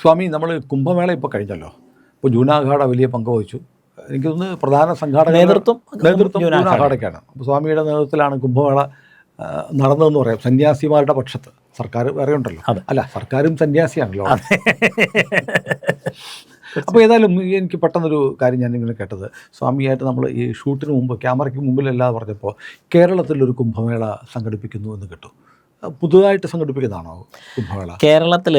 സ്വാമി നമ്മൾ കുംഭമേള ഇപ്പോൾ കഴിഞ്ഞല്ലോ. ഇപ്പോൾ ജൂനാഘാട വലിയ പങ്ക് വഹിച്ചു. എനിക്ക് തോന്നുന്നു പ്രധാന സംഘാടക നേതൃത്വം നേതൃത്വം ജൂനാഘാടക്കാണ്. ജൂനാഘാടയ്ക്കാണ് അപ്പോൾ സ്വാമിയുടെ നേതൃത്വത്തിലാണ് കുംഭമേള നടന്നതെന്ന് പറയാം. സന്യാസിമാരുടെ പക്ഷത്ത്. സർക്കാർ വേറെ ഉണ്ടല്ലോ. അല്ല സർക്കാരും സന്യാസിയാണല്ലോ അപ്പോൾ ഏതായാലും എനിക്ക് പെട്ടെന്നൊരു കാര്യം ഞാൻ ഇങ്ങനെ കേട്ടത്. സ്വാമിയായിട്ട് നമ്മൾ ഈ ഷൂട്ടിന് മുമ്പ് ക്യാമറയ്ക്ക് മുമ്പിലല്ലാതെ പറഞ്ഞപ്പോൾ കേരളത്തിലൊരു കുംഭമേള സംഘടിപ്പിക്കുന്നു എന്ന് കേട്ടു. പുതുതായിട്ട് സംഘടിപ്പിക്കുന്നതാണോ കുംഭമേള? കേരളത്തിൽ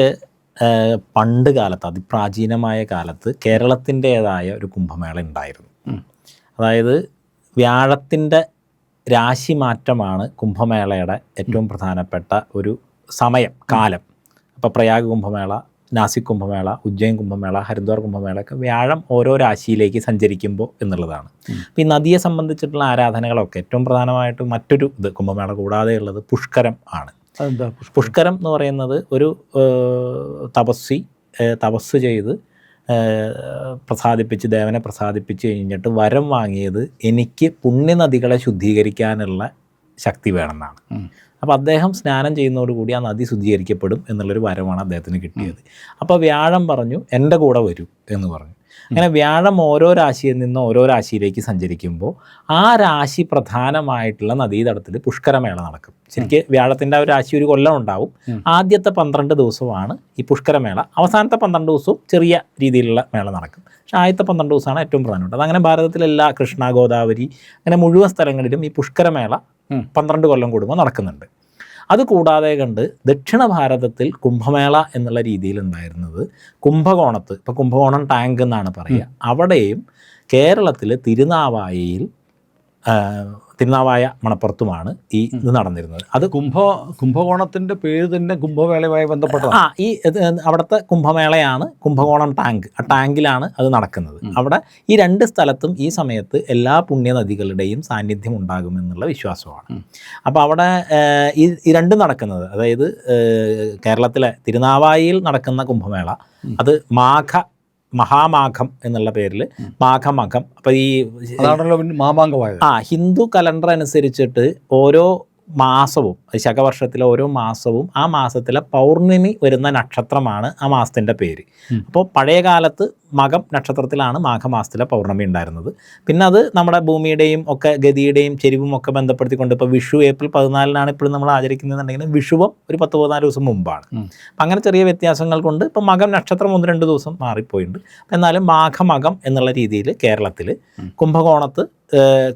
പണ്ട് കാലത്ത് അതിപ്രാചീനമായ കാലത്ത് കേരളത്തിന്റേതായ ഒരു കുംഭമേള ഉണ്ടായിരുന്നു. അതായത് വ്യാഴത്തിന്റെ രാശി മാറ്റമാണ് കുംഭമേളയുടെ ഏറ്റവും പ്രധാനപ്പെട്ട ഒരു സമയം കാലം. അപ്പോൾ പ്രയാഗ് കുംഭമേള നാസിക് കുംഭമേള ഉജ്ജയിൻ കുംഭമേള ഹരിദ്വാർ കുംഭമേള ഒക്കെ വ്യാഴം ഓരോ രാശിയിലേക്ക് സഞ്ചരിക്കുമ്പോൾ എന്നുള്ളതാണ്. അപ്പോൾ ഈ നദിയെ സംബന്ധിച്ചിട്ടുള്ള ആരാധനകളൊക്കെ ഏറ്റവും പ്രധാനമായിട്ട് മറ്റൊരു ഇത് കുംഭമേള കൂടാതെയുള്ളത് പുഷ്കരം ആണ്. പുഷ്കരം എന്ന് പറയുന്നത് ഒരു തപസ്സി തപസ്വി തപസ് ചെയ്ത് പ്രസാദിപ്പിച്ച് ദേവനെ പ്രസാദിപ്പിച്ച് കഴിഞ്ഞിട്ട് വരം വാങ്ങിയത് എനിക്ക് പുണ്യനദികളെ ശുദ്ധീകരിക്കാനുള്ള ശക്തി വേണമെന്നാണ്. അപ്പോൾ അദ്ദേഹം സ്നാനം ചെയ്യുന്നതോടുകൂടി ആ നദി ശുദ്ധീകരിക്കപ്പെടും എന്നുള്ളൊരു വരമാണ് അദ്ദേഹത്തിന് കിട്ടിയത്. അപ്പോൾ വ്യാഴം പറഞ്ഞു എന്റെ കൂടെ വരൂ എന്ന് പറഞ്ഞു. അങ്ങനെ വ്യാഴം ഓരോ രാശിയിൽ നിന്ന് ഓരോ രാശിയിലേക്ക് സഞ്ചരിക്കുമ്പോൾ ആ രാശി പ്രധാനമായിട്ടുള്ള നദീതടത്തിൽ പുഷ്കരമേള നടക്കും. ശരിക്കും വ്യാഴത്തിന്റെ ആ ഒരു രാശി ഒരു കൊല്ലം ഉണ്ടാവും. ആദ്യത്തെ പന്ത്രണ്ട് ദിവസമാണ് ഈ പുഷ്കരമേള. അവസാനത്തെ പന്ത്രണ്ട് ദിവസവും ചെറിയ രീതിയിലുള്ള മേള നടക്കും. പക്ഷേ ആദ്യത്തെ പന്ത്രണ്ട് ദിവസമാണ് ഏറ്റവും പ്രധാനപ്പെട്ടത്. അങ്ങനെ ഭാരതത്തിലെല്ലാ കൃഷ്ണ ഗോദാവരി അങ്ങനെ മുഴുവൻ സ്ഥലങ്ങളിലും ഈ പുഷ്കരമേള. പന്ത്രണ്ട് കൊല്ലം കൂടുമ്പോൾ നടക്കുന്നുണ്ട്. അതുകൂടാതെ കണ്ട് ദക്ഷിണ ഭാരതത്തിൽ കുംഭമേള എന്നുള്ള രീതിയിൽ ഉണ്ടായിരുന്നത് കുംഭകോണത്ത് ഇപ്പോൾ കുംഭകോണം ടാങ്ക് എന്നാണ് പറയുക. അവിടെയും കേരളത്തിൽ തിരുനാവായയിൽ തിരുനാവായ മണപ്പുറത്തുമാണ് ഈ ഇത് നടന്നിരുന്നത്. അത് കുംഭ കുംഭകോണത്തിന്റെ പേര് തന്നെ കുംഭമേളയുമായി ബന്ധപ്പെട്ട ആ ഈ അവിടുത്തെ കുംഭമേളയാണ് കുംഭകോണം ടാങ്ക്. ആ ടാങ്കിലാണ് അത് നടക്കുന്നത്. അവിടെ ഈ രണ്ട് സ്ഥലത്തും ഈ സമയത്ത് എല്ലാ പുണ്യനദികളുടെയും സാന്നിധ്യം ഉണ്ടാകുമെന്നുള്ള വിശ്വാസമാണ്. അപ്പൊ അപ്പോൾ അവിടെ ഈ ഈ രണ്ടും നടക്കുന്നത്. അതായത് കേരളത്തിലെ തിരുനാവായിയിൽ നടക്കുന്ന കുംഭമേള അത് മാഘ മഹാമാഘം എന്നുള്ള പേരിൽ മാഘമഘം. അപ്പോൾ ഈ മാമാങ്കമായത് ആ ഹിന്ദു കലണ്ടർ അനുസരിച്ചിട്ട് ഓരോ മാസവും ശകവർഷത്തിലെ ഓരോ മാസവും ആ മാസത്തിലെ പൗർണിമി വരുന്ന നക്ഷത്രമാണ് ആ മാസത്തിന്റെ പേര്. അപ്പോൾ പഴയ കാലത്ത് മകം നക്ഷത്രത്തിലാണ് മാഘമാസത്തിലെ പൗർണമി ഉണ്ടായിരുന്നത്. പിന്നെ അത് നമ്മുടെ ഭൂമിയുടെയും ഒക്കെ ഗതിയുടെയും ചെരിവും ഒക്കെ ബന്ധപ്പെടുത്തിക്കൊണ്ട് ഇപ്പോൾ വിഷു ഏപ്രിൽ പതിനാലിനാണ് ഇപ്പോഴും നമ്മൾ ആചരിക്കുന്നതെന്നുണ്ടെങ്കിൽ വിഷുവും ഒരു പത്ത് പതിനാല് ദിവസം മുമ്പാണ്. അപ്പം അങ്ങനെ ചെറിയ വ്യത്യാസങ്ങൾ കൊണ്ട് ഇപ്പം മകം നക്ഷത്രം ഒന്ന് രണ്ട് ദിവസം മാറിപ്പോയിട്ടുണ്ട്. എന്നാലും മാഘമകം എന്നുള്ള രീതിയിൽ കേരളത്തിൽ. കുംഭകോണത്ത്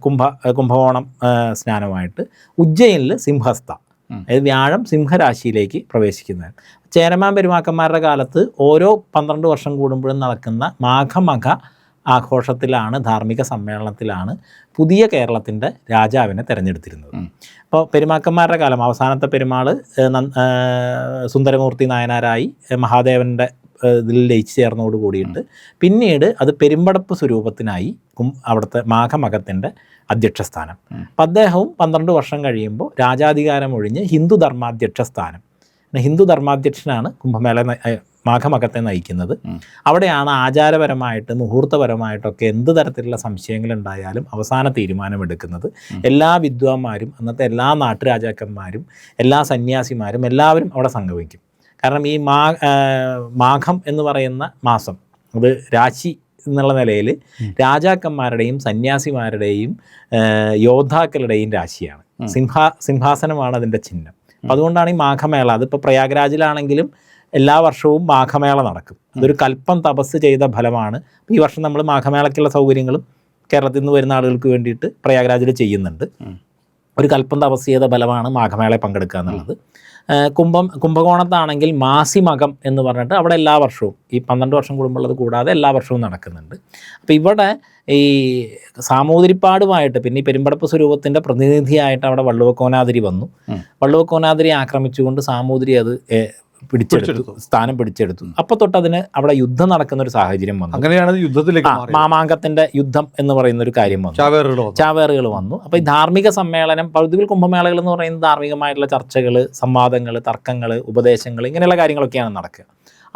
കുംഭ കുംഭകോണം സ്നാനമായിട്ട് ഉജ്ജയിനിൽ സിംഹസ്ഥ. അതായത് വ്യാഴം സിംഹരാശിയിലേക്ക് പ്രവേശിക്കുന്നത് ചേരമാൻ പെരുമാക്കന്മാരുടെ കാലത്ത് ഓരോ പന്ത്രണ്ട് വർഷം കൂടുമ്പോഴും നടക്കുന്ന മാഘമഘ ആഘോഷത്തിലാണ് ധാർമ്മിക സമ്മേളനത്തിലാണ് പുതിയ കേരളത്തിന്റെ രാജാവിനെ തിരഞ്ഞെടുത്തിരുന്നത്. അപ്പോൾ പെരുമാക്കന്മാരുടെ കാലം അവസാനത്തെ പെരുമാൾ സുന്ദരമൂർത്തി നായനാരായി മഹാദേവന്റെ ഇതിൽ ലയിച്ചു ചേർന്നോട് കൂടിയിട്ട് പിന്നീട് അത് പെരുമ്പടപ്പ് സ്വരൂപത്തിനായി അവിടുത്തെ മാഘമകത്തിന്റെ അധ്യക്ഷസ്ഥാനം. സ്ഥാനം അപ്പം അദ്ദേഹവും പന്ത്രണ്ട് വർഷം കഴിയുമ്പോൾ രാജാധികാരം ഒഴിഞ്ഞ് ഹിന്ദു ധർമാധ്യക്ഷ സ്ഥാനം ഹിന്ദു ധർമാധ്യക്ഷനാണ് കുംഭമേള മാഘമകത്തെ നയിക്കുന്നത്. അവിടെയാണ് ആചാരപരമായിട്ട് മുഹൂർത്തപരമായിട്ടൊക്കെ എന്ത് തരത്തിലുള്ള സംശയങ്ങളുണ്ടായാലും അവസാന തീരുമാനമെടുക്കുന്നത്. എല്ലാ വിദ്വാന്മാരും അന്നത്തെ എല്ലാ നാട്ടുരാജാക്കന്മാരും എല്ലാ സന്യാസിമാരും എല്ലാവരും അവിടെ സംഗമിക്കും. കാരണം ഈ മാ മാഘം എന്ന് പറയുന്ന മാസം അത് രാശി എന്നുള്ള നിലയിൽ രാജാക്കന്മാരുടെയും സന്യാസിമാരുടെയും യോദ്ധാക്കളുടെയും രാശിയാണ്. സിംഹ സിംഹാ സിംഹാസനമാണ് അതിന്റെ ചിഹ്നം. അപ്പം അതുകൊണ്ടാണ് ഈ മാഘമേള അതിപ്പോൾ പ്രയാഗ്രാജിലാണെങ്കിലും എല്ലാ വർഷവും മാഘമേള നടക്കും. അതൊരു കൽപ്പം തപസ് ചെയ്ത ഫലമാണ്. ഈ വർഷം നമ്മൾ മാഘമേളയ്ക്കുള്ള സൗകര്യങ്ങളും കേരളത്തിൽ നിന്ന് വരുന്ന ആളുകൾക്ക് വേണ്ടിയിട്ട് പ്രയാഗ്രാജിൽ ചെയ്യുന്നുണ്ട്. ഒരു കൽപ്പം തപസ്യത ബലമാണ് മാഘമേളയെ പങ്കെടുക്കുക എന്നുള്ളത്. കുംഭം കുംഭകോണത്താണെങ്കിൽ മാസിമകം എന്ന് പറഞ്ഞിട്ട് അവിടെ എല്ലാ വർഷവും ഈ പന്ത്രണ്ട് വർഷം കൂടുമ്പോഴത് കൂടാതെ എല്ലാ വർഷവും നടക്കുന്നുണ്ട്. അപ്പോൾ ഇവിടെ ഈ സാമൂതിരിപ്പാടുമായിട്ട് പിന്നെ ഈ പെരുമ്പടപ്പ് സ്വരൂപത്തിന്റെ പ്രതിനിധിയായിട്ട് അവിടെ വള്ളുവക്കോനാതിരി വന്നു. വള്ളുവക്കോനാതിരി ആക്രമിച്ചുകൊണ്ട് സാമൂതിരി അത് പിടിച്ചെടുത്തു. സ്ഥാനം പിടിച്ചെടുത്തു. അപ്പോൾ തൊട്ട് അതിന് അവിടെ യുദ്ധം നടക്കുന്ന ഒരു സാഹചര്യം വന്നു. അങ്ങനെയാണ് യുദ്ധത്തിലേക്ക് മാമാങ്കത്തിന്റെ യുദ്ധം എന്ന് പറയുന്ന ഒരു കാര്യം വന്നു. ചാവേറുകൾ വന്നു. അപ്പോൾ ഈ ധാർമ്മിക സമ്മേളനം പൗതികൾ കുംഭമേളകൾ എന്ന് പറയുന്നത് ധാർമ്മികമായിട്ടുള്ള ചർച്ചകൾ സംവാദങ്ങൾ തർക്കങ്ങൾ ഉപദേശങ്ങൾ ഇങ്ങനെയുള്ള കാര്യങ്ങളൊക്കെയാണ് നടക്കുക.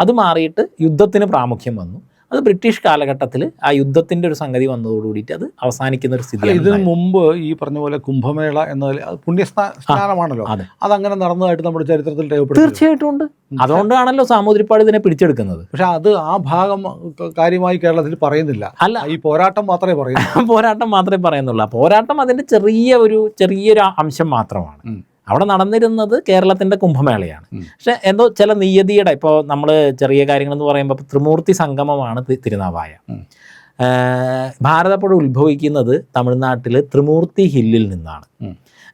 അത് മാറിയിട്ട് യുദ്ധത്തിന് പ്രാമുഖ്യം വന്നു. അത് ബ്രിട്ടീഷ് കാലഘട്ടത്തിൽ ആ യുദ്ധത്തിന്റെ ഒരു സംഗതി വന്നതോടുകൂടിയിട്ട് അത് അവസാനിക്കുന്ന ഒരു സ്ഥിതി ഇതിന് മുമ്പ് ഈ പറഞ്ഞ പോലെ കുംഭമേള എന്നതിൽ അത് അങ്ങനെ അതങ്ങനെ നടന്നതായിട്ട് നമ്മുടെ ചരിത്രത്തിൽ രേഖപ്പെടുത്തി തീർച്ചയായിട്ടും ഉണ്ട്. അതുകൊണ്ടാണല്ലോ സാമൂതിരിപ്പാട് ഇതിനെ പിടിച്ചെടുക്കുന്നത്. പക്ഷെ അത് ആ ഭാഗം കാര്യമായി കേരളത്തിൽ പറയുന്നില്ല. അല്ല. ഈ പോരാട്ടം മാത്രമേ പറയുന്നു പോരാട്ടം മാത്രമേ പറയുന്നുള്ളൂ. പോരാട്ടം അതിന്റെ ചെറിയ ഒരു ചെറിയൊരു അംശം മാത്രമാണ്. അവിടെ നടന്നിരുന്നത് കേരളത്തിന്റെ കുംഭമേളയാണ്. പക്ഷെ എന്തോ ചില നിയതിയുടെ ഇപ്പോൾ നമ്മൾ ചെറിയ കാര്യങ്ങളെന്ന് പറയുമ്പോൾ ത്രിമൂർത്തി സംഗമമാണ് തിരുനാവായ. ഭാരതപ്പുഴ ഉത്ഭവിക്കുന്നത് തമിഴ്നാട്ടിൽ ത്രിമൂർത്തി ഹില്ലിൽ നിന്നാണ്.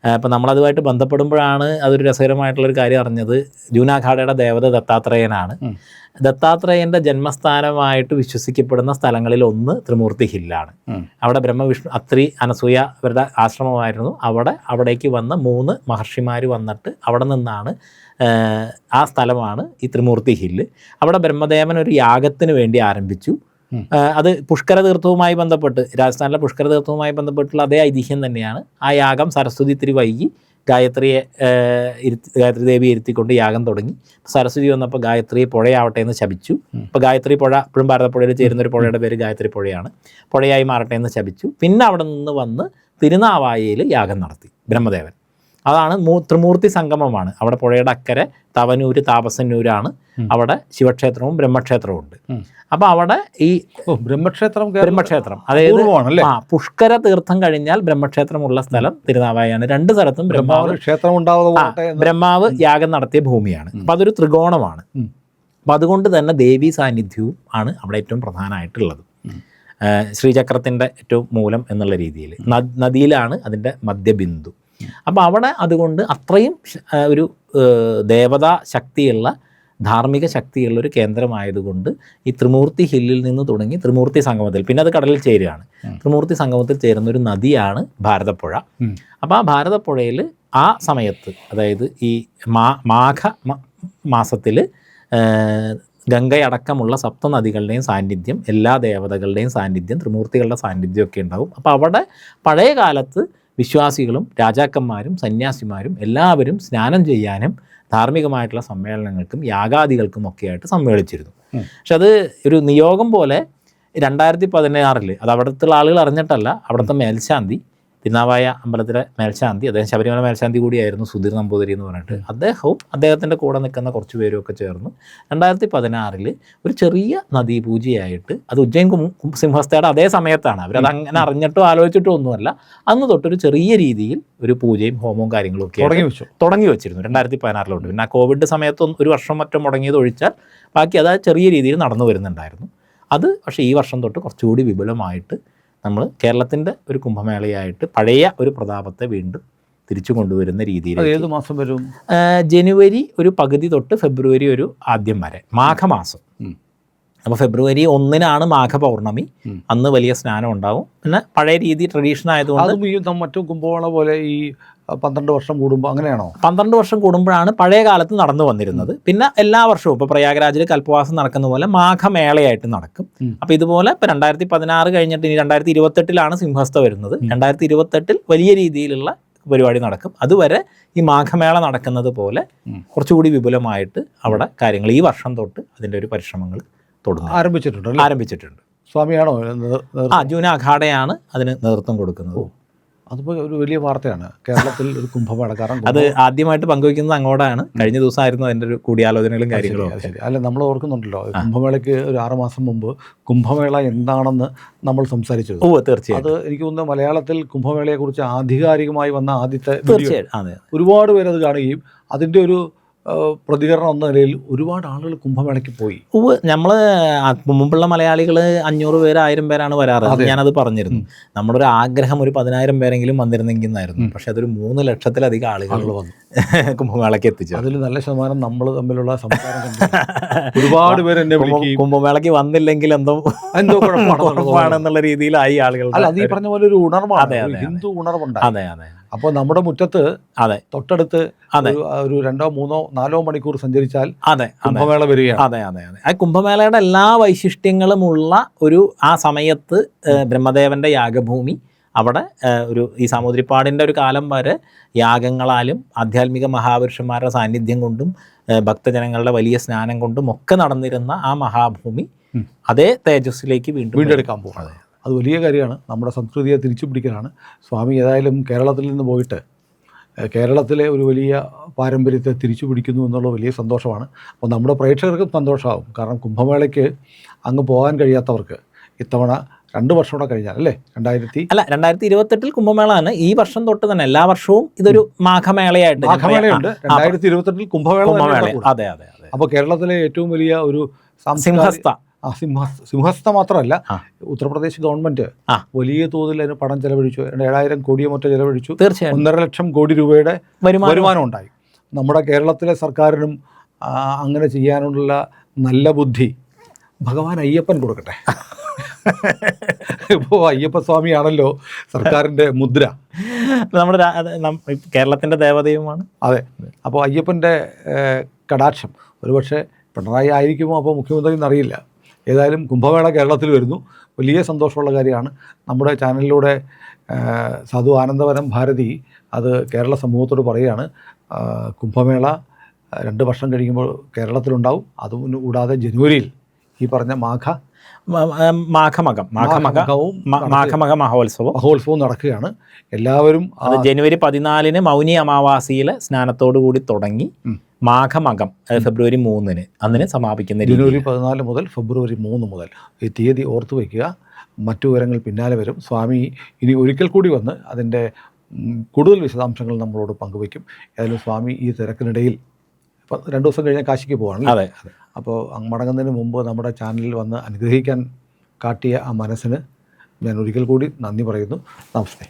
ഉം. അപ്പം നമ്മളതുമായിട്ട് ബന്ധപ്പെടുമ്പോഴാണ് അതൊരു രസകരമായിട്ടുള്ളൊരു കാര്യം അറിഞ്ഞത്. ജൂനാഘാടയുടെ ദേവത ദത്താത്രേയനാണ്. ദത്താത്രേയന്റെ ജന്മസ്ഥാനമായിട്ട് വിശ്വസിക്കപ്പെടുന്ന സ്ഥലങ്ങളിൽ ഒന്ന് ത്രിമൂർത്തി ഹില്ലാണ്. അവിടെ ബ്രഹ്മവിഷ്ണു അത്രി അനസൂയ ഇവരുടെ ആശ്രമമായിരുന്നു. അവിടെ അവിടേക്ക് വന്ന മൂന്ന് മഹർഷിമാർ വന്നിട്ട് അവിടെ നിന്നാണ് ആ സ്ഥലമാണ് ഈ ത്രിമൂർത്തി ഹില്ല്. അവിടെ ബ്രഹ്മദേവൻ ഒരു യാഗത്തിന് വേണ്ടി ആരംഭിച്ചു. അത് പുഷ്കര തീർത്ഥവുമായി ബന്ധപ്പെട്ട് രാജസ്ഥാനിലെ പുഷ്കര തീർത്ഥവുമായി ബന്ധപ്പെട്ടുള്ള അതേ ഐതിഹ്യം തന്നെയാണ്. ആ യാഗം സരസ്വതി ഇത്തിരി വൈകി ഗായത്രിയെ ഇരുത്തി ഗായത്രി ദേവി ഇരുത്തിക്കൊണ്ട് യാഗം തുടങ്ങി. സരസ്വതി വന്നപ്പോൾ ഗായത്രി പുഴയാവട്ടെ എന്ന് ശപിച്ചു. അപ്പോൾ ഗായത്രി പുഴ ഇപ്പോഴും ഭാരതപ്പുഴയിൽ ചേരുന്ന ഒരു പുഴയുടെ പേര് ഗായത്രി പുഴയാണ്. പുഴയായി മാറട്ടെ എന്ന് ശപിച്ചു. പിന്നെ അവിടെ നിന്ന് വന്ന് തിരുനാവായയിൽ യാഗം നടത്തി ബ്രഹ്മദേവൻ. അതാണ് ത്രിമൂർത്തി സംഗമമാണ്. അവിടെ പുഴയുടെ അക്കരെ തവനൂര് താപസന്നൂരാണ്. അവിടെ ശിവക്ഷേത്രവും ബ്രഹ്മക്ഷേത്രവും ഉണ്ട്. അപ്പൊ അവിടെ ഈ ബ്രഹ്മക്ഷേത്രം ബ്രഹ്മക്ഷേത്രം. അതായത് ആ പുഷ്കര തീർത്ഥം കഴിഞ്ഞാൽ ബ്രഹ്മക്ഷേത്രമുള്ള സ്ഥലം തിരുനാവായാണ് രണ്ട് സ്ഥലത്തും ബ്രഹ്മാവ് ക്ഷേത്രം ബ്രഹ്മാവ് യാഗം നടത്തിയ ഭൂമിയാണ്. അപ്പൊ അതൊരു ത്രികോണമാണ്. അപ്പൊ അതുകൊണ്ട് തന്നെ ദേവീ സാന്നിധ്യവും ആണ് അവിടെ ഏറ്റവും പ്രധാനമായിട്ടുള്ളത്. ശ്രീചക്രത്തിന്റെ ശ്രീചക്രത്തിന്റെ ഏറ്റവും മൂലം എന്നുള്ള രീതിയിൽ നദിയിലാണ് അതിന്റെ മധ്യബിന്ദു. അപ്പോൾ അവിടെ അതുകൊണ്ട് അത്രയും ഒരു ദേവതാ ശക്തിയുള്ള ധാർമ്മിക ശക്തിയുള്ള ഒരു കേന്ദ്രമായതുകൊണ്ട് ഈ ത്രിമൂർത്തി ഹില്ലിൽ നിന്ന് തുടങ്ങി ത്രിമൂർത്തി സംഗമത്തിൽ പിന്നെ അത് കടലിൽ ചേരുകയാണ്. ത്രിമൂർത്തി സംഗമത്തിൽ ചേരുന്ന ഒരു നദിയാണ് ഭാരതപ്പുഴ. അപ്പോൾ ആ ഭാരതപ്പുഴയിൽ ആ സമയത്ത് അതായത് ഈ മാ മാഘ മാസത്തിൽ ഗംഗയടക്കമുള്ള സപ്തനദികളുടെയും സാന്നിധ്യം എല്ലാ ദേവതകളുടെയും സാന്നിധ്യം ത്രിമൂർത്തികളുടെ സാന്നിധ്യമൊക്കെ ഉണ്ടാവും. അപ്പോൾ അവിടെ പഴയ കാലത്ത് വിശ്വാസികളും രാജാക്കന്മാരും സന്യാസിമാരും എല്ലാവരും സ്നാനം ചെയ്യാനും ധാർമ്മികമായിട്ടുള്ള സമ്മേളനങ്ങൾക്കും യാഗാദികൾക്കും ഒക്കെ ആയിട്ട് സമ്മേളിച്ചിരുന്നു പക്ഷെ അത് ഒരു നിയോഗം പോലെ രണ്ടായിരത്തി പതിനാറിൽ അത് അവിടുത്തെ ആളുകൾ അറിഞ്ഞിട്ടല്ല അവിടുത്തെ മേൽശാന്തി തിരുനാവായ അമ്പലത്തിലെ മേൽശാന്തി അദ്ദേഹം ശബരിമല മേൽശാന്തി കൂടിയായിരുന്നു സുധീർ നമ്പൂതിരി എന്ന് പറഞ്ഞിട്ട്. അദ്ദേഹവും അദ്ദേഹത്തിന്റെ കൂടെ നിൽക്കുന്ന കുറച്ച് പേരും ഒക്കെ ചേർന്ന്. രണ്ടായിരത്തി പതിനാറിൽ ഒരു ചെറിയ നദീപൂജയായിട്ട് അത് ഉജ്ജയൻ സിംഹസ്ഥയുടെ അതേ സമയത്താണ്. അവരത് അങ്ങനെ അറിഞ്ഞിട്ടോ ആലോചിച്ചിട്ടോ ഒന്നുമല്ല. അന്ന് തൊട്ടൊരു ചെറിയ രീതിയിൽ ഒരു പൂജയും ഹോമവും കാര്യങ്ങളും ഒക്കെ തുടങ്ങി വെച്ചു. തുടങ്ങി വെച്ചിരുന്നു. രണ്ടായിരത്തി പതിനാറിലോട്ട് പിന്നെ ആ കോവിഡ് സമയത്ത് ഒരു വർഷം മറ്റും മുടങ്ങിയത് ഒഴിച്ചാൽ ബാക്കി അത് ചെറിയ രീതിയിൽ നടന്നു വരുന്നുണ്ടായിരുന്നു. അത് പക്ഷേ ഈ വർഷം തൊട്ട് കുറച്ചുകൂടി വിപുലമായിട്ട് നമ്മൾ കേരളത്തിന്റെ ഒരു കുംഭമേളയായിട്ട് പഴയ ഒരു പ്രതാപത്തെ വീണ്ടും തിരിച്ചു കൊണ്ടുവരുന്ന രീതിയിൽ ഏത് മാസം വരും? ജനുവരി ഒരു പകുതി തൊട്ട് ഫെബ്രുവരി ഒരു ആദ്യം വരെ മാഘമാസം. അപ്പോൾ ഫെബ്രുവരി ഒന്നിനാണ് മാഘപൗർണമി. പൗർണമി അന്ന് വലിയ സ്നാനം ഉണ്ടാവും. പിന്നെ പഴയ രീതി ട്രഡീഷൻ ആയതുകൊണ്ട് മറ്റു കുംഭമേള പോലെ ഈ പന്ത്രണ്ട് വർഷം കൂടുമ്പോൾ അങ്ങനെയാണോ? പന്ത്രണ്ട് വർഷം കൂടുമ്പോഴാണ് പഴയ കാലത്ത് നടന്നു വന്നിരുന്നത്. പിന്നെ എല്ലാ വർഷവും ഇപ്പോൾ പ്രയാഗ്രാജിൽ കൽപ്പവാസം നടക്കുന്ന പോലെ മാഘമേളയായിട്ട് നടക്കും. അപ്പം അപ്പോൾ ഇതുപോലെ ഇപ്പോൾ രണ്ടായിരത്തി പതിനാറ് കഴിഞ്ഞിട്ട് ഇനി രണ്ടായിരത്തി ഇരുപത്തെട്ടിലാണ് സിംഹസ്ഥ വരുന്നത്. രണ്ടായിരത്തി ഇരുപത്തെട്ടിൽ വലിയ രീതിയിലുള്ള പരിപാടി നടക്കും. അതുവരെ ഈ മാഘമേള നടക്കുന്നത് പോലെ കുറച്ചുകൂടി വിപുലമായിട്ട് അവിടെ കാര്യങ്ങൾ ഈ വർഷം തൊട്ട് അതിന്റെ ഒരു പരിശ്രമങ്ങൾ തുടങ്ങും ആരംഭിച്ചിട്ടുണ്ട് ആരംഭിച്ചിട്ടുണ്ട്. സ്വാമിയാണോ? ആ ജൂന അഖാഡയാണ് അതിന് നേതൃത്വം കൊടുക്കുന്നത്. അതിപ്പോ ഒരു വലിയ വാർത്തയാണ്. കേരളത്തിൽ ഒരു കുംഭമേള കാരണം അത് ആദ്യമായിട്ട് പങ്കുവയ്ക്കുന്നത് അങ്ങോട്ടാണ് കഴിഞ്ഞ ദിവസമായിരുന്നു അതിന്റെ ഒരു കൂടിയാലോചനകളും കാര്യങ്ങളും ശരി, അല്ല നമ്മൾ ഓർക്കുന്നുണ്ടല്ലോ കുംഭമേളയ്ക്ക് ഒരു ആറുമാസം മുമ്പ് കുംഭമേള എന്താണെന്ന് നമ്മൾ സംസാരിച്ചത്. ഓ തീർച്ചയായിട്ടും. അത് എനിക്ക് തോന്നുന്നു മലയാളത്തിൽ കുംഭമേളയെക്കുറിച്ച് ആധികാരികമായി വന്ന ആദ്യത്തെ തീർച്ചയായും ഒരുപാട് പേരത് കാണുകയും അതിന്റെ ഒരു പ്രതികരണം എന്ന നിലയിൽ ഒരുപാട് ആളുകൾ കുംഭമേളയ്ക്ക് പോയി. നമ്മൾ മുമ്പുള്ള മലയാളികൾ അഞ്ഞൂറ് പേര് ആയിരം പേരാണ് വരാറ്. ഞാനത് പറഞ്ഞിരുന്നു. നമ്മുടെ ഒരു ആഗ്രഹം ഒരു പതിനായിരം പേരെങ്കിലും വന്നിരുന്നെങ്കിൽ എന്നായിരുന്നു. പക്ഷെ അതൊരു മൂന്ന് ലക്ഷത്തിലധികം ആളുകൾ വന്നു. കുംഭമേളയ്ക്ക് എത്തിച്ചു. അതിൽ നല്ല ശതമാനം നമ്മൾ തമ്മിലുള്ള സംസാരം ഒരുപാട് പേര് എന്നെ കുംഭമേളയ്ക്ക് വന്നില്ലെങ്കിൽ എന്തോ എന്തോ കുഴപ്പമാണെന്നുള്ള രീതിയിലായി ആളുകൾ അല്ല അത് ഈ പറഞ്ഞ പോലെ ഒരു ഉണർവാണ്. ഹിന്ദു ഉണർവുണ്ട് അതെ അതെ. അപ്പോൾ നമ്മുടെ മുറ്റത്ത് അതെ. തൊട്ടടുത്ത് അതെ. ഒരു- രണ്ടോ മൂന്നോ നാലോ മണിക്കൂർ സഞ്ചരിച്ചാൽ അതെ കുംഭമേള വരികയാണ്. അതെ അതെ അതെ. ആ കുംഭമേളയുടെ എല്ലാ വൈശിഷ്ട്യങ്ങളുമുള്ള ഒരു ആ സമയത്ത് ബ്രഹ്മദേവന്റെ യാഗഭൂമി അവിടെ ഒരു ഈ സാമൂതിരിപ്പാടിന്റെ ഒരു കാലം വരെ യാഗങ്ങളാലും ആധ്യാത്മിക മഹാപുരുഷന്മാരുടെ സാന്നിധ്യം കൊണ്ടും ഭക്തജനങ്ങളുടെ വലിയ സ്നാനം കൊണ്ടും ഒക്കെ നടന്നിരുന്ന ആ മഹാഭൂമി അതേ തേജസ്സിലേക്ക് വീണ്ടും വീണ്ടെടുക്കാൻ പോകുന്നത് അത് വലിയ കാര്യമാണ്. നമ്മുടെ സംസ്കൃതിയെ തിരിച്ചു പിടിക്കലാണ് സ്വാമി ഏതായാലും കേരളത്തിൽ നിന്ന് പോയിട്ട് കേരളത്തിലെ ഒരു വലിയ പാരമ്പര്യത്തെ തിരിച്ചു പിടിക്കുന്നു എന്നുള്ള വലിയ സന്തോഷമാണ്. അപ്പോൾ നമ്മുടെ പ്രേക്ഷകർക്കും സന്തോഷമാകും കാരണം കുംഭമേളയ്ക്ക് അങ്ങ് പോകാൻ കഴിയാത്തവർക്ക് ഇത്തവണ രണ്ട് വർഷം കൂടെ കഴിഞ്ഞാൽ അല്ലേ? രണ്ടായിരത്തി അല്ല രണ്ടായിരത്തി ഇരുപത്തെട്ടിൽ കുംഭമേളയാണ്. ഈ വർഷം തൊട്ട് തന്നെ എല്ലാ വർഷവും ഇതൊരു മാഘമേളയായിട്ട് മാഘമേളയുണ്ട്. രണ്ടായിരത്തി ഇരുപത്തെട്ടിൽ കുംഭമേള. അതെ അതെ. അപ്പോൾ കേരളത്തിലെ ഏറ്റവും വലിയ ഒരു സാംസ്കാരിക സിംഹസ്ഥ. ആ സിംഹ സിംഹസ്ഥ മാത്രമല്ല ഉത്തർപ്രദേശ് ഗവൺമെന്റ് വലിയ തോതിൽ അതിന് പണം ചെലവഴിച്ചു. ഏഴായിരം കോടിയോ മറ്റോ ചെലവഴിച്ചു. തീർച്ചയായും ഒന്നര ലക്ഷം കോടി രൂപയുടെ വരുമാനം. ഉണ്ടായി. നമ്മുടെ കേരളത്തിലെ സർക്കാരിനും അങ്ങനെ ചെയ്യാനുള്ള നല്ല ബുദ്ധി ഭഗവാൻ അയ്യപ്പൻ കൊടുക്കട്ടെ. ഇപ്പോൾ അയ്യപ്പസ്വാമിയാണല്ലോ സർക്കാരിന്റെ മുദ്ര. നമ്മുടെ കേരളത്തിന്റെ കേരളത്തിന്റെ ദേവതയുമാണ്. അതെ. അപ്പോൾ അയ്യപ്പന്റെ കടാക്ഷം. ഒരുപക്ഷെ പിണറായി ആയിരിക്കുമോ? അപ്പോൾ മുഖ്യമന്ത്രി എന്നറിയില്ല ഏതായാലും കുംഭമേള കേരളത്തിൽ വരുന്നു. വലിയ സന്തോഷമുള്ള കാര്യമാണ്. നമ്മുടെ ചാനലിലൂടെ സാധു ആനന്ദവനം ഭാരതി അത് കേരള സമൂഹത്തോട് പറയുകയാണ്. കുംഭമേള രണ്ട് വർഷം കഴിയുമ്പോൾ കേരളത്തിലുണ്ടാവും. അതും കൂടാതെ ജനുവരിയിൽ ഈ പറഞ്ഞ മാഘ മാഘമകം മാഘമക മാഘമകവും മാഘമക മഹോത്സവം. മഹോത്സവവും നടക്കുകയാണ്. എല്ലാവരും അത് ജനുവരി പതിനാലിന് മൗനി അമാവാസിയിലെ സ്നാനത്തോടു കൂടി തുടങ്ങി. മാഘമകം ഫെബ്രുവരി മൂന്നിന്. അന്നിന് സമാപിക്കുന്ന ജനുവരി പതിനാല് മുതൽ ഫെബ്രുവരി മൂന്ന് മുതൽ. ഈ തീയതി ഓർത്തു വയ്ക്കുക മറ്റു വിവരങ്ങൾ പിന്നാലെ വരും. സ്വാമി ഇനി ഒരിക്കൽ കൂടി വന്ന് അതിന്റെ കൂടുതൽ വിശദാംശങ്ങൾ നമ്മളോട് പങ്കുവയ്ക്കും. ഏതായാലും സ്വാമി ഈ തിരക്കിനിടയിൽ ഇപ്പം രണ്ട് ദിവസം കഴിഞ്ഞാൽ കാശിക്ക് പോകണം അതെ അപ്പോൾ മടങ്ങുന്നതിന് മുമ്പ് നമ്മുടെ ചാനലിൽ വന്ന് അനുഗ്രഹിക്കാൻ കാട്ടിയ ആ മനസ്സിന് ഞാൻ ഒരിക്കൽ കൂടി നന്ദി പറയുന്നു. നമസ്തേ.